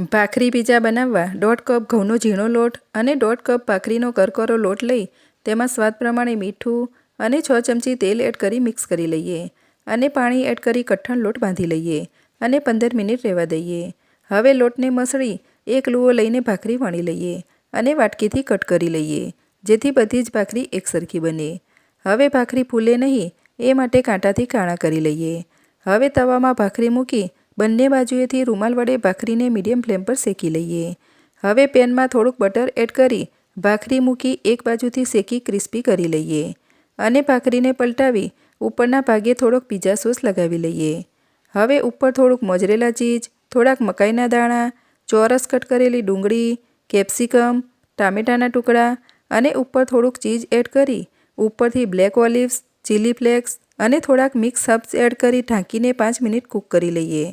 ભાખરી pizza બનાવવા દોઢ cup ઘઉંનો ઝીણો લોટ અને દોઢ કપ ભાખરીનો કરકરો લોટ લઈ તેમાં સ્વાદ પ્રમાણે મીઠું અને છ ચમચી તેલ એડ કરી મિક્સ કરી લઈએ અને પાણી એડ કરી કઠણ લોટ બાંધી લઈએ અને પંદર મિનિટ રહેવા દઈએ. હવે લોટને મસળી એક લૂવો લઈને ભાખરી વણી લઈએ અને વાટકીથી કટ કરી લઈએ, જેથી બધી જ ભાખરી એકસરખી બને. હવે ભાખરી ફૂલે નહીં, એ માટે કાંટાથી કાણા કરી લઈએ. હવે તવામાં ભાખરી મૂકી બંને બાજુએથી રૂમાલ વડે ભાખરીને મીડિયમ ફ્લેમ પર શેકી લઈએ. હવે પેનમાં થોડુંક બટર એડ કરી ભાખરી મૂકી એક બાજુથી શેકી ક્રિસ્પી કરી લઈએ અને ભાખરીને પલટાવી ઉપરના ભાગે થોડોક પીઝા સોસ લગાવી લઈએ. હવે ઉપર થોડુંક મોજરેલા ચીઝ, થોડાક મકાઈના દાણા, ચોરસ કટ કરેલી ડુંગળી, કેપ્સિકમ, ટામેટાના ટુકડા અને ઉપર થોડુંક ચીઝ એડ કરી ઉપરથી બ્લેક ઓલિવ્સ, ચીલી ફ્લેક્સ અને થોડાક મિક્સ હર્બ્સ એડ કરી ઢાંકીને પાંચ મિનિટ કૂક કરી લઈએ.